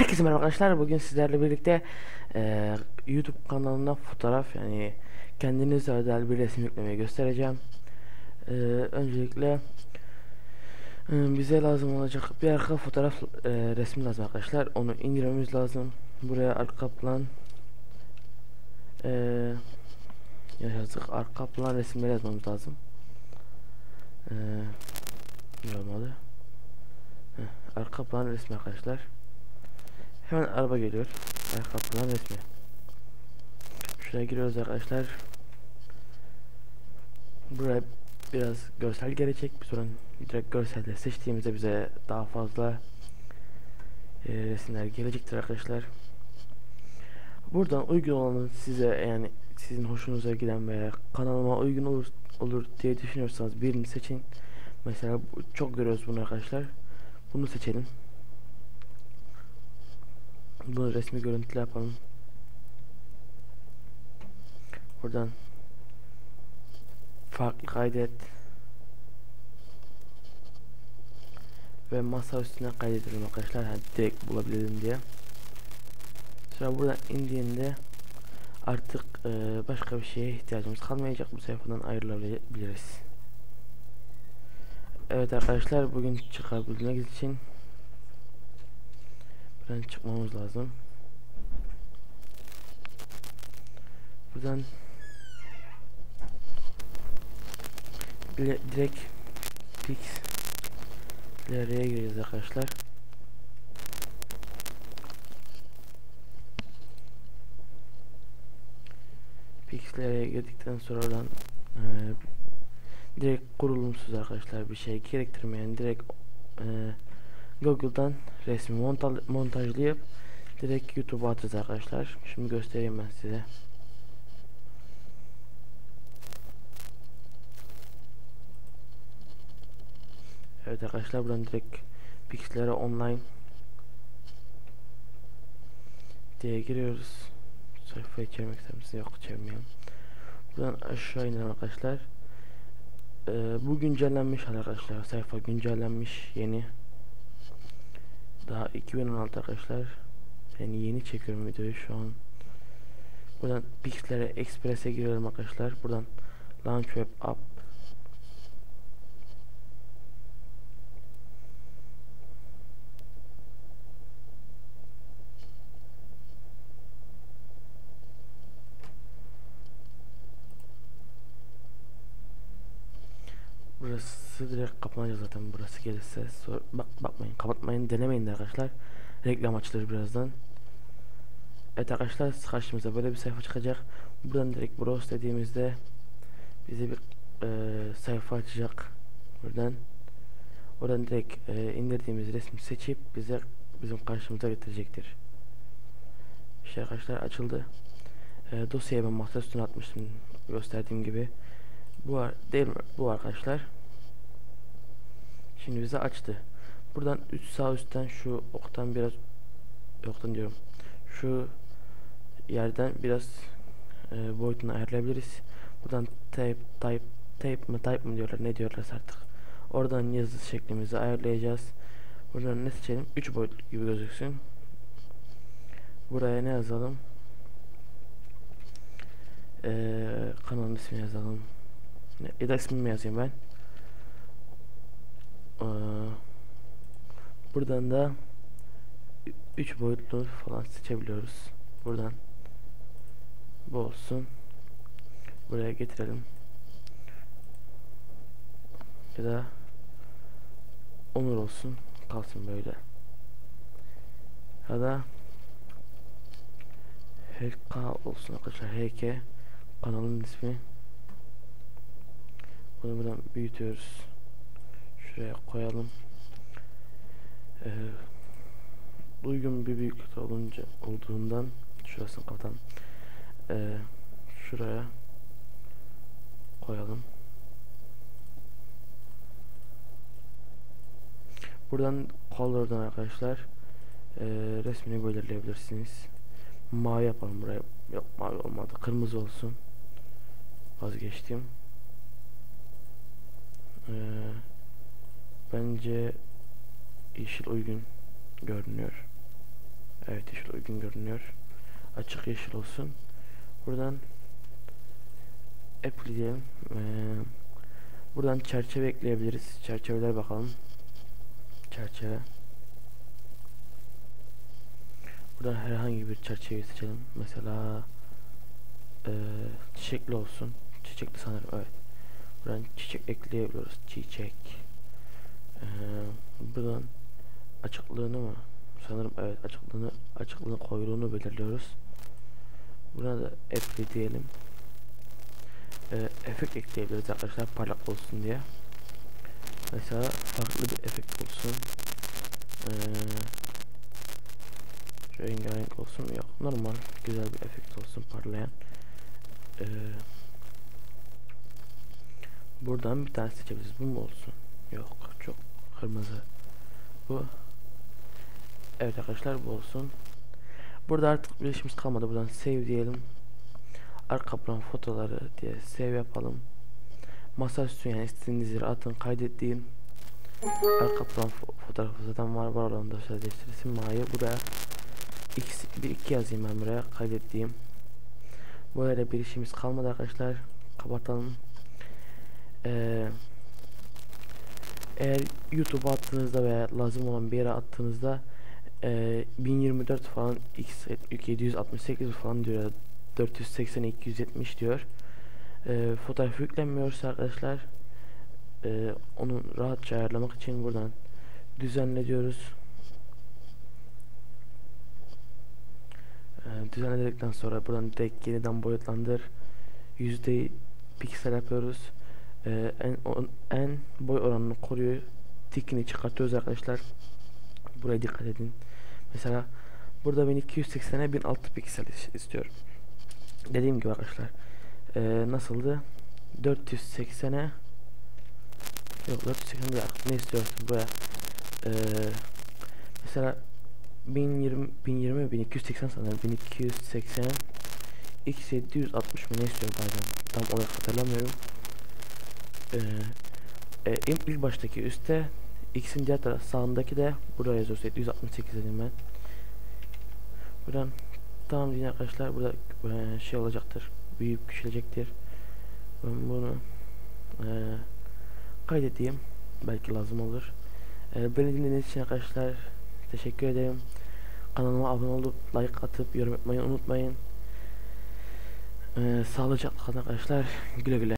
Herkese merhaba arkadaşlar. Bugün sizlerle birlikte e, YouTube kanalına fotoğraf yani kendinize özel bir resim yüklemeyi göstereceğim. E, öncelikle e, bize lazım olacak bir arka fotoğraf e, resmi lazım arkadaşlar. Onu indirmemiz lazım. Buraya arka plan e, yazık arka plan resimleri yazmamız lazım. E, ne olmalı? Heh, arka plan resmi arkadaşlar. Hemen araba geliyor. Arka plan resmi. Şuraya giriyoruz arkadaşlar. Buraya biraz görsel gelecek. Bir sonra direkt görselde seçtiğimizde bize daha fazla e, resimler gelecektir arkadaşlar. Buradan uygun olanı size yani sizin hoşunuza giden veya kanalıma uygun olur olur diye düşünüyorsanız birini seçin. Mesela çok görüyoruz bunu arkadaşlar. Bunu seçelim. Bunu resmi görüntülü yapalım. Buradan farklı kaydet ve masa üstüne kaydedelim arkadaşlar yani direkt bulabilelim diye. Sonra buradan indiğinde artık e, başka bir şeye ihtiyacımız kalmayacak bu sayfadan ayrılabiliriz. Evet arkadaşlar bugün çıkabilmek için buradan çıkmamız lazım. Buradan direkt Pix'lere gireceğiz arkadaşlar. Pix'lere girdikten sonra oradan e, direkt kurulumsuz arkadaşlar bir şey gerektirmeyen direkt e, Google'dan resmi montaj, montajlayıp direkt YouTube'a atacağız arkadaşlar. Şimdi göstereyim ben size. Evet arkadaşlar buradan direkt Pixel'lere online diye giriyoruz. Sayfayı çevirmek ister Yok çevirmeyelim. Buradan aşağı inelim arkadaşlar. Ee, bu güncellenmiş arkadaşlar. Sayfa güncellenmiş yeni. Daha 2016 arkadaşlar. Yani yeni çekiyorum videoyu şu an. Buradan Pixel'lere Express'e giriyorum arkadaşlar. Buradan Launch Web App Burası direkt kapanacak zaten burası gelirse. Sor bak bakmayın, kapatmayın, denemeyin de arkadaşlar. Reklam açılır birazdan. Evet arkadaşlar karşımıza böyle bir sayfa çıkacak. Buradan direkt browse dediğimizde bize bir e, sayfa açacak. Buradan oradan direkt e, indirdiğimiz resmi seçip bize bizim karşımıza getirecektir. İşte arkadaşlar açıldı. E, dosyayı ben masa üstüne atmıştım gösterdiğim gibi. Bu var değil mi? Bu arkadaşlar. Şimdi bize açtı. Buradan üst sağ üstten şu oktan biraz oktan diyorum. Şu yerden biraz e, boyutunu ayarlayabiliriz. Buradan type type type mı type mı diyorlar ne diyorlar artık. Oradan yazı şeklimizi ayarlayacağız. Buradan ne seçelim? 3 boyut gibi gözüksün. Buraya ne yazalım? Ee, kanalın ismini yazalım. Ya da ismimi yazayım ben. Ee, buradan da 3 boyutlu falan seçebiliyoruz. Buradan bu olsun. Buraya getirelim. Ya da Onur olsun. Kalsın böyle. Ya da HK olsun arkadaşlar. HK kanalın ismi. Bunu buradan büyütüyoruz. Şuraya koyalım. Ee, uygun bir büyüklükte olunca olduğundan şurasını kapatalım. Ee, şuraya koyalım. Buradan color'dan arkadaşlar e, resmini belirleyebilirsiniz. Mavi yapalım buraya. Yok mavi olmadı. Kırmızı olsun. Vazgeçtim. Ee, bence yeşil uygun görünüyor. Evet yeşil uygun görünüyor. Açık yeşil olsun. Buradan Apple diyelim. Ee, buradan çerçeve ekleyebiliriz. Çerçeveler bakalım. Çerçeve. Buradan herhangi bir çerçeve seçelim. Mesela e, çiçekli olsun. Çiçekli sanırım evet. Buradan çiçek ekleyebiliyoruz. Çiçek. Ee, buradan açıklığını mı? Sanırım evet açıklığını açıklığını koyuluğunu belirliyoruz. Buna da Apple diyelim. Ee, efekt ekleyebiliriz arkadaşlar parlak olsun diye. Mesela farklı bir efekt olsun. Ee, rengarenk olsun yok normal güzel bir efekt olsun parlayan ee, buradan bir tane seçebiliriz bu mu olsun yok çok kırmızı bu evet arkadaşlar bu olsun. Burada artık bir işimiz kalmadı. Buradan save diyelim. Arka plan fotoları diye save yapalım. Masaüstü yani istediğiniz yere atın kaydettiğin. Arka plan fo fotoğrafı zaten var var olan da değiştirirsin. Ma'yı buraya x bir iki yazayım ben buraya kaydettiğim. Böyle bir işimiz kalmadı arkadaşlar. Kapatalım. Ee, eğer YouTube'a attığınızda veya lazım olan bir yere attığınızda e, 1024 falan x 768 falan diyor 480 270 diyor. E, fotoğraf yüklenmiyorsa arkadaşlar e, onu rahatça ayarlamak için buradan düzenle diyoruz. E, düzenledikten sonra buradan direkt yeniden boyutlandır. Yüzde piksel yapıyoruz. E, en, on, en boy oranını koruyor tikini çıkartıyoruz arkadaşlar buraya dikkat edin. Mesela burada ben 280'e 1006 piksel istiyorum. Dediğim gibi arkadaşlar e, nasıldı? 480'e yok 480 değil ne istiyorsun buraya? E, mesela 1020 1020 1280 sanırım. 1280 x 760 mı? Ne istiyor bazen tam olarak hatırlamıyorum. Ee, e, ilk baştaki üstte x'in diğer taraf sağındaki de buraya yazıyorsa 768 dedim ben. Buradan tamam diyeceğim arkadaşlar burada e, şey olacaktır büyük küçülecektir. Ben bunu e, kaydedeyim. Belki lazım olur. E, beni dinlediğiniz için arkadaşlar teşekkür ederim. Kanalıma abone olup like atıp yorum yapmayı unutmayın. Ee, sağlıcakla kalın arkadaşlar. Güle güle